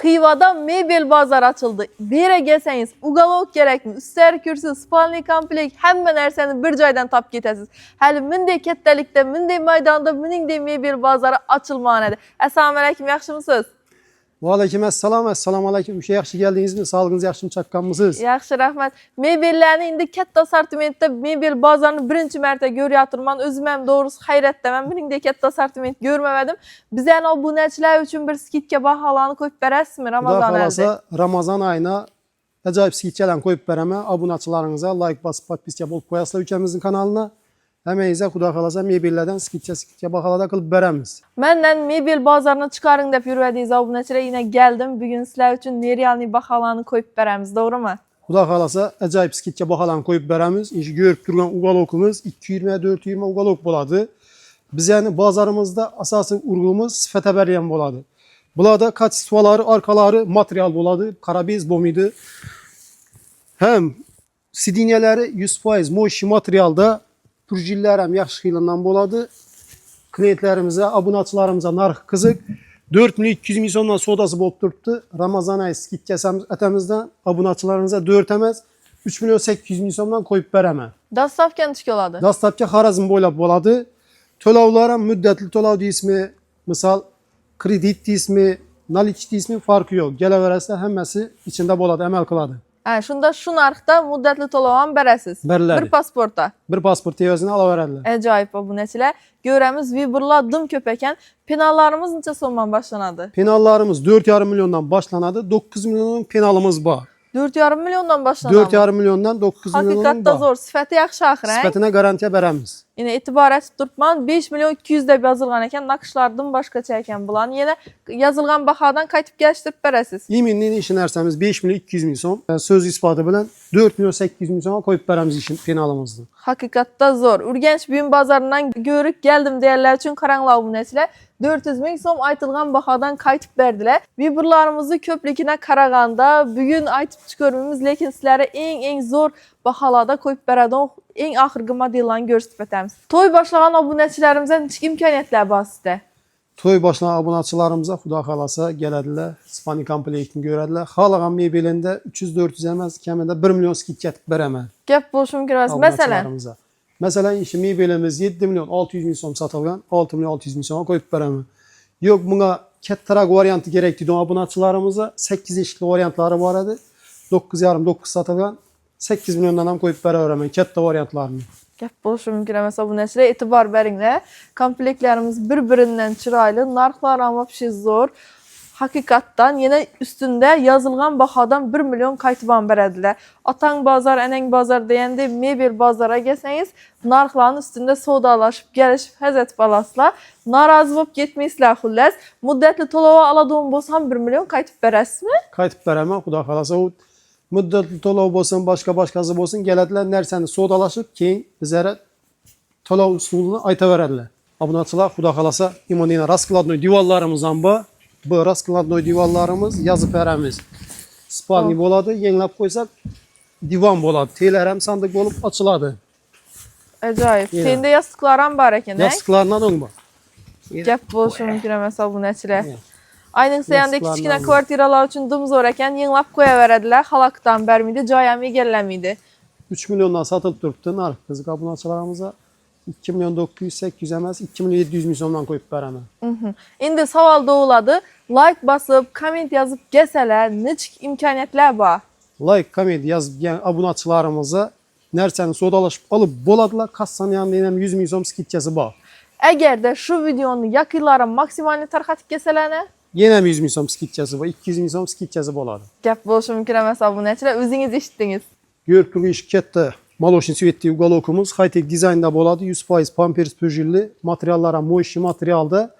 Xivada mebel bazar açıldı. Bir yere gelseniz ugalok gerekmi, üstler kürsü, spalni komplek, hemen narsani bir joydan tap ketasiz. Hali minday kattalikda, minday maydonda, minday mebel bazarı açılmagan edi. Assalomu alaykum, yaxshimisiz? Va alaykum assalom, assalomu alaykum. O'sha yaxshi keldingizmi? Sog'lig'ingiz yaxshimi chaqqanmisiz? Yaxshi, rahmat. Mebellarni endi katta assortimentda mebel bozorini birinchi marta ko'ryotirman. O'zim ham doğrusu hayratdaman. Buningdek katta assortiment ko'rmavadim. Bizani obunachilar uchun bir skidka baholarni qo'yib berasizmi Xudo Ramazon oyida? xolasa Ramazon oyina ajoyib skidkalarni qo'yib beraman. Obunachilaringizga like bosib, podpiska bo'lib qo'yasizlar Əməyinizə Xuda xalasa mebellərdən skitçə-skitçə baxalada qılıb bərəmiz. Məndən mebel bazarına çıxarın dəf yürüvədiyiz abunəçilə yenə gəldim. Bugün sizlər üçün neriyalni baxalanı qoyub bərəmiz, doğrumu? Xuda xalasa əcaib skitçə baxalanı qoyub bərəmiz. İnşi görüb durğan uqalokumuz 224-20 uqalok boladı. Bizəni bazarımızda əsasın urğumuz sifətə bərəyən boladı. Bulada kaç suvaları, arkaları material buladı. Karabiz bomidi. Hem sidinyeleri 100% moşi materialda purjillar ham yaxshi qilingan bo'ladi. Klientlarimizga, obunachilarimizga narxi qiziq. 4 milyon 200 ming so'mdan sodasi bo'lib turibdi. Ramazon oyi skidkasamiz atamizdan obunachilarimizga 4 emas, 3 milyon 800 ming so'mdan qo'yib beraman. Dastavka nechga oladi? Dastlabki Xorazm bo'ylab bo'ladi. To'lovlar ham muddatli to'lov deysizmi, misol kredit deysizmi, nalich deysizmi farqi yo'q. Kelaverasa hammasi ichida bo'ladi, amal qiladi. Ha, shunda shu narxda muddatli to'lov ham berasiz. Beriladi. Bir pasportda. Bir pasport evazini olaveradilar. Ajoyib obunachilar. Ko'ramiz, vibrlar dim ko'p ekan. Penallarimiz necha so'mdan boshlanadi? Penallarimiz 4,5 milyondan boshlanadi. 9 milyonning penalimiz bor. 4,5 milliondan boshlanadi. 4,5 milyondan 9 milyonning Haqiqatda bor. zo'r, sifati yaxshi axir. a? Sifatına garantiya beramiz. Yine e'tibor etib turibman 5 million 200 deb yozilgan ekan, naqshlardan boshqacha ekan bularni. Yana yozilgan bahodan qaytib kelishtirib berasiz. İminliğin işi narsamiz 5 milyon 200 ming so'm. Söz ispatı bilan 4 milyon 800 ming so'mga qo'yib beramiz işin penalimizni. Haqiqatda zo'r. Urganch buyum bozoridan ko'rib keldim deganlar uchun qaranglar obunachilar. 400 ming so'm aytilgan bahodan qaytib berdilar. Vibrlarimizni ko'pligina qaraganda bugun aytib chiqarmaymiz, lekin sizlarga eng eng zo'r baholarda qo'yib beradigan eng oxirgi modellarni ko'rsatib o'tamiz. To'y boshlagan obunachilarimizga nechta imkoniyatlar bor sizda? To'y boshlagan obunachilarimizga xudo xolasa keladilar, Spani komplektini ko'radilar. Xohlagan mebelinde 300-400 emas, kamida 1 million skidka etib beraman. Gap bo'lishi mumkin emas. Masalan. Masalan, ishi mebelimiz 7 milyon 600 ming so'm sotilgan, 6 milyon 600 ming so'mga qo'yib beraman. Yo'q, bunga kattaroq varianti kerak deydigan obunachilarimizga 8 eshikli variantlari bor edi. 9,5 9 sotilgan. 8 milyondan ham qo'yib beraveraman katta variantlarini. gap bo'lishi mumkin emas obunachilar. E'tibor beringlar. Komplektlarimiz bir-biridan chiroyli, narxlar ham вообще zo'r. Haqiqatdan yana ustunda yozilgan bahodan 1 million qaytib ham beradilar. Otang bozor, anang bozor deganda mebel bozoriga kelsangiz, narxlarni ustunda savdolashib, kelishib, hazat olasizlar. Norozi bo'lib ketmaysizlar xullas. Muddatli to'lov oladigan bo'lsam 1 million qaytib berasizmi? Qaytib beraman, xudo xolasa u muddatli to'lov bo'lsin, boshqa boshqasi bo'lsin, keladilar narsani savdolashib, keyin bizlara to'lov usulini aytaveradilar. Obunachilar xudo xolasa imonina raskladnoy divorlarimiz ham bor. Bu raskladnoy divorlarimiz yozib beramiz. Spalni bo'ladi, yenglab qo'ysak divan bo'ladi. Telar ham sandiq bo'lib ochiladi. Ajoyib. Senda yostiqlar ham bor ekan? Yostiqlardan o'ng bor. gap bo'lishi mumkin emas obunachilar. Ayniqsa kichkina oldim. kvartiralar uchun dum zo'r ekan, yenglab qo'yaveradilar, xalaqdan bermaydi, joy ham egallamaydi. 3 milyondan satılıp turibdi narx. Qiziq obunachilarimizga 2 milyon 900 800 emas, 2 milyon 700 ming so'mdan qo'yib beraman. Mhm. Endi savol tug'iladi. Like bosib, komment yozib kelsalar, nechik imkoniyatlar bor? like komment yozib kelgan obunachilarimizga narsani savdolashib olib bo'ladilar kassani yonida ham 100 ming so'm skidkasi bor Agarda shu videoni yaqinlari maksimalni tarqatib kelsalarni, Yenə 100 min som skidkası var, 200 min som skidkası olar. Gap bo'lishi mumkin emas obunachilar, o'zingiz eshitdingiz. Yo'rqilish katta Maloshin svetli ugalokumuz high-tech dizaynda bo'ladi. 100% pampers pujilli materiallar ham mo'yishi materialda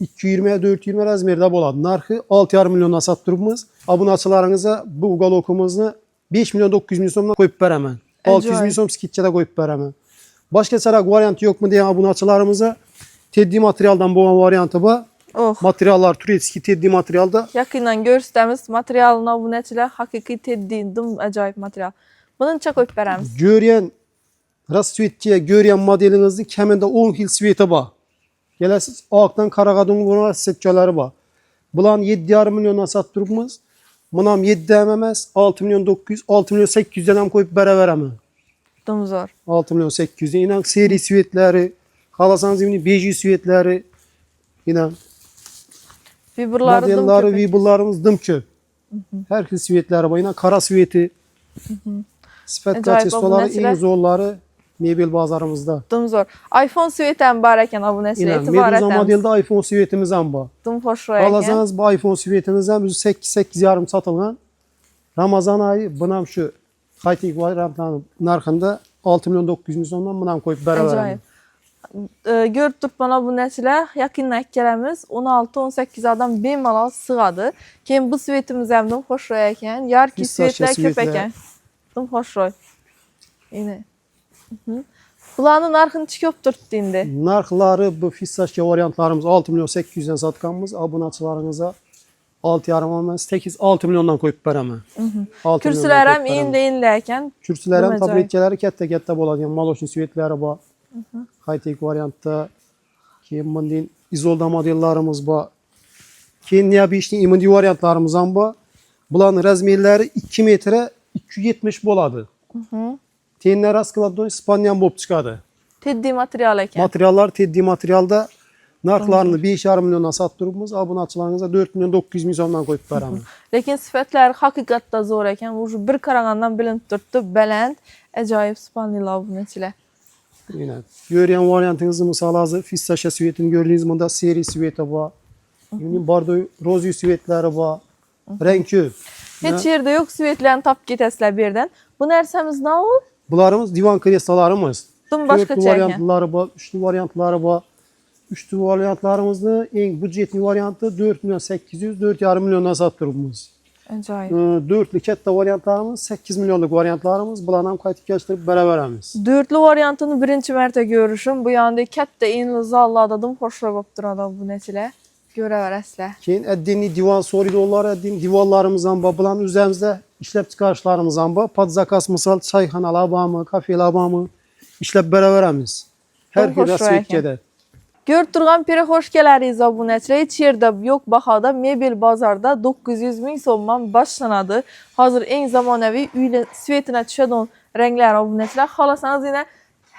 220-420 razmerda bo'ladi. Narxi 6,5 milliondan sotib turibmiz. Obunachilaringizga bu ugalokumuzni 5 million 900 ming so'mdan qo'yib beraman. 600 ming so'm skidkada qo'yib beraman. Boshqacharoq variant yo'qmi degan obunachilarimizga teddiy materialdan bo'lgan varianti bor. Oh. materiallar türetski teddi materialda Yakından görsəmiz materialın bu nəticələr həqiqi teddi, dım acayip material. Bunun çox öpbərəmiz. görüyen rasvetçiye görüyen modelinizin keminde 10 hil sveti var. Gelesiz Ağak'tan Karagadon'a bunlar setçaları var. Bulan 7,5 milyona sattırıpmız. Bunam 7 dememez. 6 milyon 900, 6 milyon 800 denem koyup bere veremem. Dım zor. 6 milyon 800 inan seri süvetleri, halasan zimini beji süvetleri inan Fibrları dım modelleri, köpek. vibullarımız dım köp. Her kız süvetleri var. inan kara süveti. Sifət Acayip, kaçestoları en zorları mebel bazarımızda. Dım zor. iPhone süveten barəken abunəçilə İnan etibar Meduza etəmiz. modelde iPhone süvetimiz hem var. Dım xoş rəyəkən. Alasanız bu iPhone süvetimiz hem 8 8 yarım satılgan. Ramazan ayı bunam şu Haytik variantlarının narxında 6 milyon 900 milyondan bunam koyup beraber. Acayip. Ee, görüb durmana bu nəticələ yaxınlıq gələmiz 16-18 adam bemalal sığadı. Keyin bu svetimizəmdən xoş roy ekan, yarki svetlər köp ekan. Dum xoş roy. Yine. Bularının narxını çıkıp durdu indi. Narxları bu fistaşka variantlarımız 6 milyon 800'den satkanımız. Abunatçılarınıza 6,5 mən 8 6 milyondan qoyub verəmə. Kürsülərəm indi inləyəkən. Kürsülərəm tabletkaları kətdə-kətdə boladigan maloşin svetləri var. High-tech variantda. Keyin bundan izolda modellarımız var. Keyin ne bir işte imindi variantlarımız ham var. Buların razmerleri 2 metre 270 boladı. Tenler askıladı İspanya'dan bop çıkadı. Teddi material ekən. Materiallar teddi materialda narxlarını 5,5 milyondan satdırıbmız. Abunatçılarınıza 4 milyon 900 milyondan koyup verəmin. Lekin sifətləri həqiqətdə zor ekən. Bu bir qarağandan bilinib turtdu. Belənd, əcayib spaniyla abunəçilər. Yine görüyen variantınızı misal hazır fistaşya süvetini gördüğünüz bunda seri süveti var. Yine bardo rozyu süvetleri var. Renkü. Heç yerdə yox, svetlərini tap getəslər birdən. Bu nərsəmiz nə ol? Bunlarımız divan kreslalarımız. Dım başqa çəkən. variantları var, üçlü variantları var. Üçlü variantlarımızda en budjetli variantı 4 milyon 800, 4,5 milyondan sattırımız. Əcayib. Dörtlü kette variantlarımız 8 milyonluk variantlarımız. Bunlarla qayıtıb geçtirip beraberimiz. Dörtlü variantını birinci mərtə görüşüm. Bu yanda kətdə eyni zalladadım. Xoşra qopdur adam bu neçilə. Görə verəslər. Keyin eddiğini divan soridorlar eddiğin divanlarımızdan var. Bulan üzerimizde işlep çıkarışlarımızdan var. Pat zakas misal çayxanalar varmı? İşlep beraberimiz. Her Çok hoş gün rayken. Svetkede. Görüb durğan piri xoş gələriz abunəçilə. Heç yerdə yox baxada mebel bazarda 900 min somman başlanadı. Hazır eyni zamanəvi üylə svetinə düşən rənglər abunəçilər. Xalasanız yenə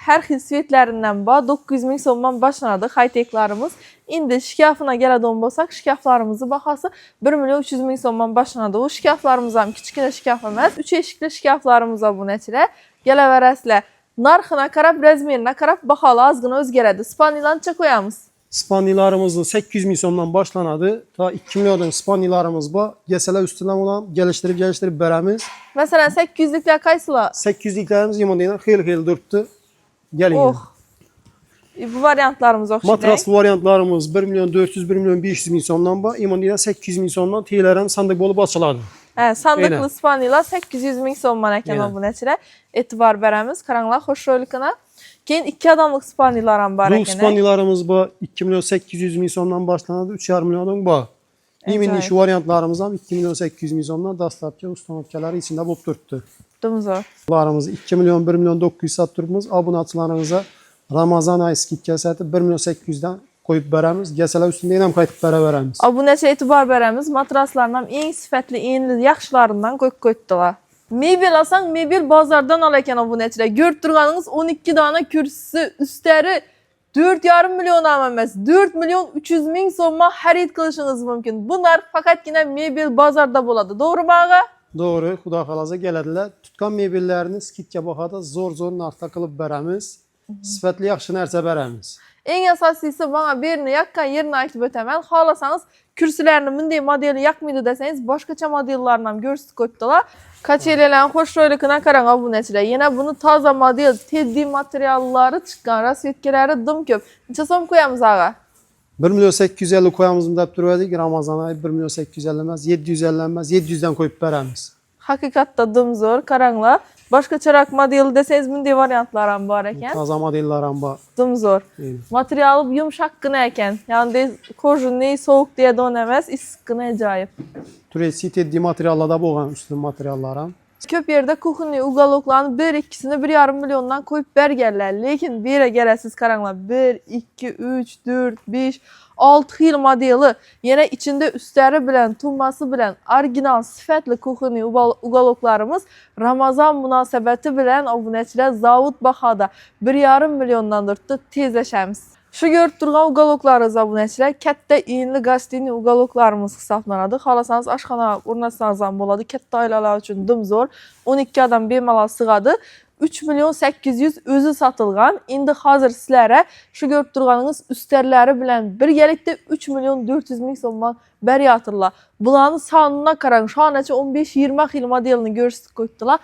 hər xil svetlərindən bax 900 min somman başlanadı high-techlarımız. İndi şikafına gələ donbasaq şikaflarımızı baxası 1 milyon 300 min somman başlanadı. O şikaflarımız ham kiçikə şikaf emas. 3 eşikli şikaflarımız abunəçilər. Gələ verəslər. Narxına qarab, rəzmerinə qarab baxalı azğın özgərədi. Spaniyadan çə qoyamız. Spaniyalarımızın 800 milyondan başlanadı. Ta 2 milyondan spaniyalarımız var. Geseler üstünden olan geliştirip geliştirip beremiz. Məsələn 800-lüklər qaysılar? 800'liklerimiz yemin xeyli xeyli durdu. Gelin. Oh. E, Bu variantlarımız oxşayır. Matraslı variantlarımız 1 milyon 400, 1 milyon 500 milyondan var. Yemin 800 milyondan teylərin sandık olup açıladı. Hə, sandıqlı Eynən. Spaniyalar 800 min somman ekan Eynən. bu nəçirə. Etibar verəmiz. Qaranlar xoş rolikına. Keyin 2 adamlıq Spaniyalar var Bu ekan. spaniyalarımız var. 2 milyon 800 milyondan başlanadı. 3,5 milyondan var. Yemin Acayip. şu variantlarımız ham 2 milyon 800 milyondan dastlabki ustanovkaları içinde bulup durdu. Dumzor. Larımızı 2 milyon 1 milyon 900 satdırımız abunatçılarımıza Ramazan ayı skit kəsəti 1 milyon 800'den koyup verəmiz. Gəsələr üstündə ilə qayıtıb bərə verəmiz. Bu nəçə etibar verəmiz. Matraslarından ən sifətli, ən yaxşılarından qoy qoydular. Mebel alsan, mebel bazardan al ekan bu nəçə. Görüb durğanınız 12 dana kürsüsü, üstləri 4,5 milyon emas, 4 milyon 300 min somma xarid qilishiniz mumkin. Bunlar faqatgina mebel bazarda bo'ladi. To'g'rimi ağa? Doğru, Xuda xalaza gələdilər. Tutqan mebellərini skitə baxada zor-zor narxda qılıb verəmiz. Sifətli yaxşı nərsə verəmiz. Eng asosiysi mana birini yaqqan yerini aytib o'taman. Xohlasangiz kursilarni bunday modeli yoqmaydi desangiz, boshqacha modellarni ham ko'rsatib qo'yibdilar. Kachelalarni xo'sh ro'yligini qarang obunachilar. Yana buni toza model, teddy materiallari chiqqan, rasvetkalari dim ko'p. Necha so'm qo'yamiz ag'a? 1 milyon 850 koyamızın deb turardik. Ramazan ayı 1 milyon 850 emas, 750 emas, 700'den koyup verəmiz. Haqiqatda dim zo'r, qaranglar. Boshqacharoq model desangiz bunday variantlar ham bor ekan. Taza modellər ham var. Dim zo'r. Eyni. Materiali yumshaqqina ekan. Ya'ni kojunniy sovuq deya don emas, issiqqina ajoyib. Türeci teddi materiallarda boğan üstün materiallar ham. Köp yerde kuhunni ugaloklarını bir ikkisini bir yarım milyondan koyup bergerler. Lekin bir yere gelesiz karanglar. 1, 2, 3, 4, 5, 6-20 deyli, yana içində üstləri bilən, tunması bilən, original, sifətli kuxini uqaloqlarımız Ramazan münasibəti bilən obunəçilər Zavud Baxada 1,5 milyondan ortda tezləşəmiz. Shu ko'rib turgan ugaloklarimiz obunachilar katta iyinli gastini ugaloklarimiz hisoblanadi xohlasangiz oshxona o'rnatsangiz ham bo'ladi katta oilalar uchun dum zo'r. o'n ikki odam bemalol sig'adi 3 milyon 800 özü satılgan. Indi hazır sizlere şu görüp durganınız üsterleri bilen birgelikte 3 milyon 400 ming so'mdan beryatırlar. Bulanın sanına karan şu an 15-20 yıl modelini görürsüz koydular.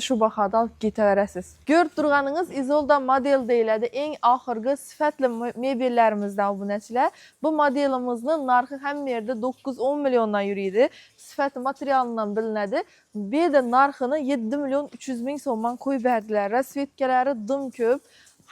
Şu baxada alıb getəverəsiz. Görüb durğanınız İzolda model deyilədi. Ən axırғы sifətli me- mebellərimizdən abunəçilər. Bu modelimizin narxı həm yerdə 9-10 milyondan yürüyürdü. Sifəti materialından bilinədi. Bir də narxını 7 milyon 300 min so'mdan qoyub berdilər. Rasvetkələri dım köp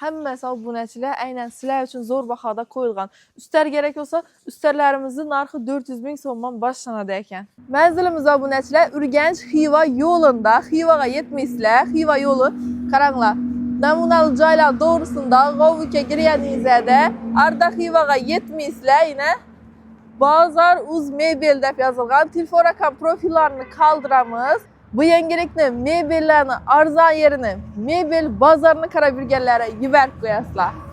həmməsi abunəçilər əynən silər üçün zor baxada qoyulğan. Üstər gərək olsa, üstərlərimizin narxı 400 min somdan başlanadəkən. Mənzilimiz abunəçilər Ürgənc Xiva yolunda, Xivağa yetmislə, Xiva yolu qaranla. Namunalı cayla doğrusunda Qovukə giriyənizədə Arda Xivağa yetmislə yenə Bazar Uz Mebeldəb yazılğan telefon rakam profillərini qaldıramız. Bu yangilikni mebellarni arzon yerini, mebel bozorini qarab yurganlarga yuborib qo'yasizlar.